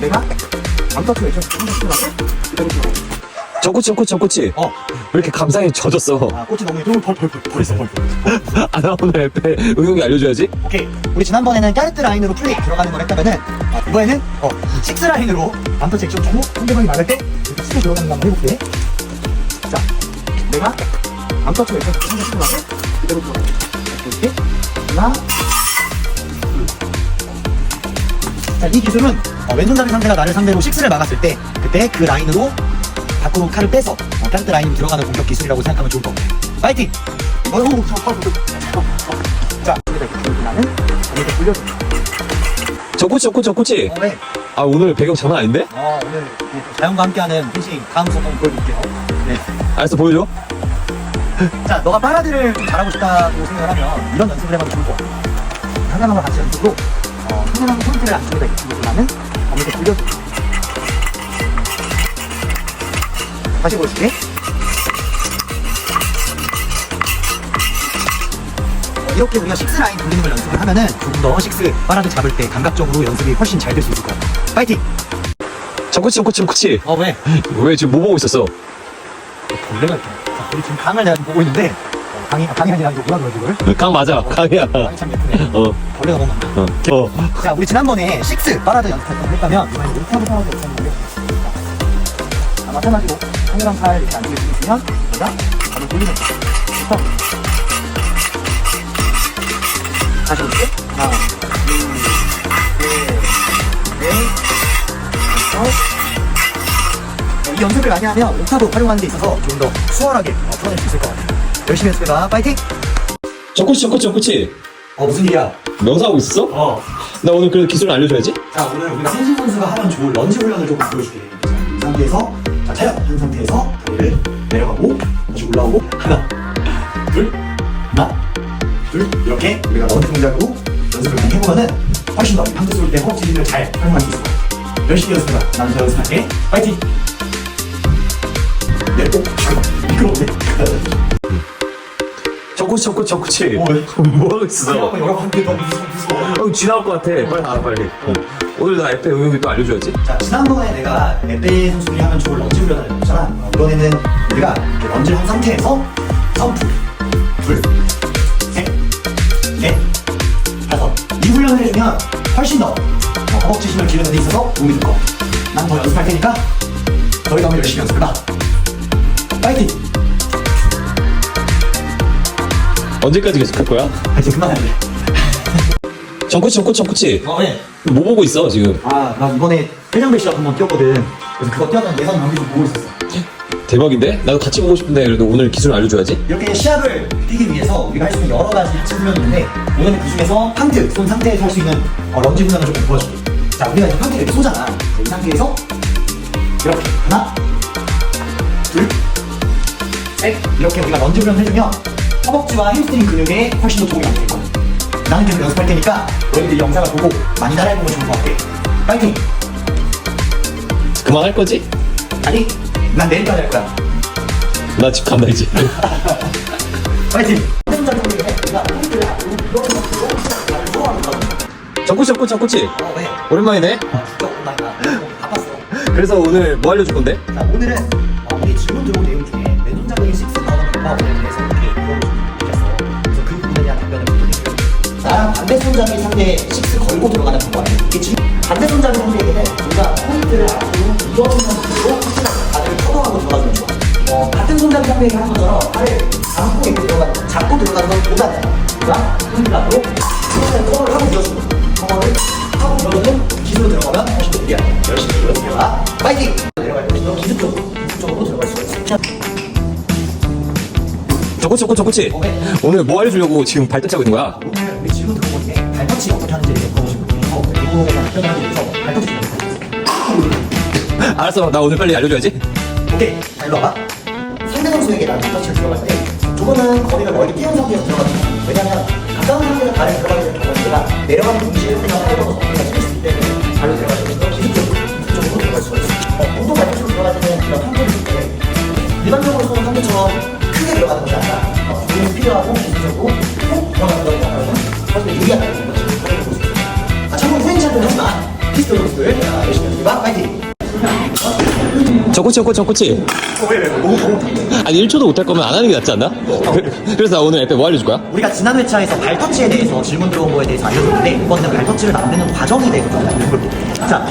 내가 암터치 외쳐 한번씩하게 기다려줘. 저 꼬치, 저 꼬치, 저 꼬치. 어. 왜 이렇게 감상이 젖었어? 아, 꽃이 너무 예쁘고 벌벌벌 벌써 벌벌. 아, 나 오늘 앱에 응용이 알려줘야지. 오케이. 우리 지난번에는 까르트 라인으로 플레이 들어가는 걸 했다면은 아, 이번에는 어, 식스 라인으로 암터치 액션 주고 상대방이 막을 때 이렇게 치고 들어가는 거 한번 해볼게. 자, 내가 암터치 액션 한번씩하게 기다려줘. 이렇게 하나, 둘. 자, 이 기술은 어, 왼손잡이 상대가 나를 상대로 식스를 막았을 때 그때 그 라인으로 밖으로 칼을 빼서 어, 까르트 라인으로 들어가는 공격 기술이라고 생각하면 좋을 것 같아. 파이팅! 어휴, 저, 저, 저, 저. 자, 여기다 이렇게 돌려줘. 저 꼬치, 저 꼬치, 저 꼬치. 어, 네. 아, 오늘 배경 장난 아닌데? 어, 오늘 네, 자연과 함께하는 펜싱 다음 수업 보여드릴게요. 네. 알았어, 보여줘. 자, 너가 파라드를 좀 잘하고 싶다고 생각을 하면 이런 연습을 해봐도 좋을 것 같아. 상대방과 같이 연습으로 어, 상대방 포인트를 안쪽에다 이렇게 두 어머니께 돌려줘. 다시 보여줄게. 어, 이렇게 우리가 식스 라인 돌리는 걸 연습을 하면은 조금 더 식스 파라드 잡을 때 감각적으로 연습이 훨씬 잘 될 수 있을 것 같아. 파이팅! 저 꼬치, 저 꼬치, 저 꼬치. 어, 왜? 왜 지금 뭐 보고 있었어? 벌레가 있다. 자, 우리 지금 강을 내가 보고 있는데 어, 강이 강이 아니라 이거 뭐라 그러지 이걸? 강 맞아, 강이야. 강이 참 예쁘네. 어, 벌레가 너무 많다. 어. 어. 자, 우리 지난번에 식스 파라드 연습했던 거 했다면 이번에 오타브 파라드 연습했는데 자, 마찬가지로 상대방 팔 이렇게 안쪽에 있으면 내가 바로 돌리는 거야. 오타브. 다시 볼게. 하나, 둘, 셋, 넷, 다섯. 어, 이 연습을 많이 하면 옥타브 활용하는 데 있어서 좀 더 수월하게 어, 풀어낼 수 있을 것 같아요. 열심히 연습해봐. 파이팅! 꼬치, 저 꼬치. 어, 무슨 일이야? 명사하고 있었어? 어. 나 오늘 그래도 기술 알려줘야지. 자, 오늘 우리가 선신 선수가 하면 좋을 런지 훈련을 조금 보여줄게. 자, 이 상태에서, 자, 차렷 한 상태에서 다리를 내려가고, 다시 올라오고, 하나, 둘, 하나, 둘, 이렇게 우리가 런지 동작으로 연습을 많이 해보면은 훨씬 더 판트 쏠때 허벅지 힘을 잘 활용할 수 있을 거야. 열심히. 나는 저 연습할게. 파이팅! 네, 오, 잠깐만. 미끄러운데? 저 꼬치, 저 꼬치, 저 왜? 뭐 하고 있어? 너무 무서워. 무서워. 어, 지나올 것 같아. 빨리 가, 빨리. 어. 오늘 나 앱에 응용이 또 알려줘야지. 자, 지난번에 내가 에페 선수들이 하면 좋을 런지 훈련을 해줬잖아. 어, 이번에는 우리가 이렇게 런지를 한 상태에서 선프, 둘, 셋, 넷, 다섯. 이 훈련을 해주면 훨씬 더 어, 허벅지 힘을 기르는 데 있어서 도움이 될것 같아. 난더 연습할 테니까 너희가 한번 열심히 연습해봐. 파이팅! 언제까지 계속 할 거야? 아, 그만해야 돼. 저 꼬치, 저 꼬치, 저 꼬치. 어, 네. 뭐 보고 있어, 지금? 아, 나 이번에 회장 배 시합 한번 뛰었거든. 그래서 그거 뛰었던 예선 경기 좀 보고 있었어. 대박인데? 나도 같이 보고 싶은데 그래도 오늘 기술 알려줘야지. 이렇게 시합을 뛰기 위해서 우리가 할 수 있는 여러 가지 하체 훈련이 있는데 오늘은 그 중에서 팡트, 손 상태에서 할 수 있는 어, 런지 훈련을 조금 도와줄게. 자, 우리가 이제 팡트를 이렇게 쏘잖아. 자, 이 상태에서 이렇게 하나, 둘, 셋 이렇게 우리가 런지 훈련을 해주면 허벅지와 햄스트링 근육에 훨씬 더 도움이 많이 될 거야. 나는 계속 연습할 테니까 너희들 이 영상을 보고 많이 따라해보면 좋을 것 같아. 파이팅! 그만할 거지? 아니, 난 내일까지 할 거야. 나 집 간다, 이제. 파이팅! 우리가 팬들을 앞으로 이런 식으로 나를 소화하는 거거든. 저 꼬치, 저 꼬치, 저 꼬치. 어, 왜? 오랜만이네. 아, 진짜 오랜만이다. 바빴어. 그래서 오늘 뭐 알려줄 건데? 자, 오늘은 어, 우리 질문 들어온 내용 중에 왼손잡이 식스 나오는 방법에 대해서 반대 손잡이 상대 식스 걸고 들어가는 방법이야. 이게 지금 반대 손잡이 상대에게는 우리가 포인트를 앞으로 이런 상태로 다리를 커버하고 들어가주면 좋아. 어, 같은 손잡이 상대에게 한 것처럼 팔을 이렇게 들어가는, 잡고 들어가는 것보다는 우리가 앞으로 손을 커버를 하고 들어주는. 커버를 하고 들어주는 기술로 들어가면 훨씬 더 유리하다. 열심히 연습해봐. 파이팅! 내려갈 기술적으로, 기술적으로 들어갈 수가. 저 꼬치. 어, 왜? 오늘 뭐 알려주려고 지금 발등 차고 있는 거야? 발터치 어떻게 물어보신 분이에요. 일본에 대한 표현하기 위해서 발터치 좀 해주세요. 알았어, 나 오늘 빨리 알려줘야지. 오케이, 자, 일로 와봐. 상대 선수에게 나는 발터치를 들어갈 때 조금은 거리를 멀리 뛰는 상태에서 들어가는 거야. 왜냐면 가까운 상태에서 발을 들어가게 되면 경우가 내려가는 동시에 뻗어서 우리가 칠수 있기 때문에 발로 들어가게 되면 기술적으로, 들어갈 수가 있어. 어, 보통 발터치로 들어갈 때는 그런 상태를 줄때 일반적으로 쏘는 상태처럼 크게 들어가는 것이 아니라 어, 조금 필요하고 기술적으로 꼭 들어가는 거 코치, 코치. 아니, 1초도 못할 거면 안 하는 게 낫지 않나? 그- 그래서 나 오늘 에페 뭐 알려줄 거야? 우리가 지난 회차에서 발터치에 대해서 질문 들어온 거에 대해서 알려줬는데 이번에는 발터치를 만드는 과정에 대해서 좀 알려볼게. 자,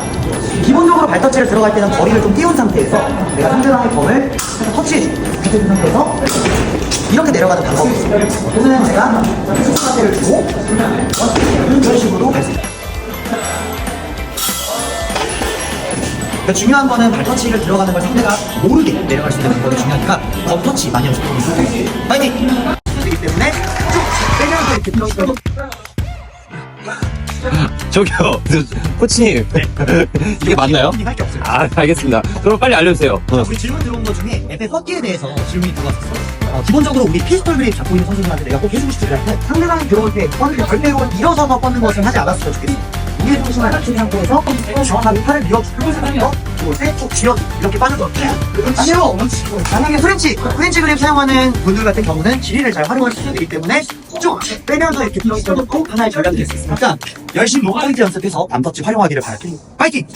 기본적으로 발터치를 들어갈 때는 거리를 좀 띄운 상태에서 내가 상대방의 검을 살짝 터치해주고 밑에 둔 상태에서 이렇게 내려가는 방법이 있어요. 또는 제가 스스 상태를 주고 이런 식으로 갈 수 있어요. 그러니까 중요한 거는 발터치를 들어가는 걸 상대가 모르게 내려갈 수 있는 방법이 중요하니까 검터치 많이 좋겠습니다. 파이팅! 이기 때문에 쭉 빼면서 이렇게 들어가고 저기요, 코치님. 이게 맞나요? 할게 없어요. 아, 알겠습니다. 그럼 빨리 알려주세요. 어. 우리 질문 들어온 것 중에 에페 헛기에 대해서 질문이 들어왔었어. 어, 기본적으로 우리 피스톨 그립 잡고 있는 선수들한테 내가 꼭 해주고 싶은 게 상대방이 들어올 때 뻗을 절대로 일어서서 뻗는 것을 하지 않았으면 좋겠어. 중심을 낮춘 상태에서 정확하게 팔을 밀어주고 들어올 때쭉 쥐어 이렇게 빠져들어. 아니요. 만약에 프렌치, 프렌치 그립 사용하는 분들 같은 경우는 지리를 잘 활용할 수 있기 때문에 쭉 빼면서 이렇게 들어놓고 하나의 전략이 될수 있습니다. 일단 열심히 로포인트 연습해서 암터치 활용하기를 바랄게요. 파이팅!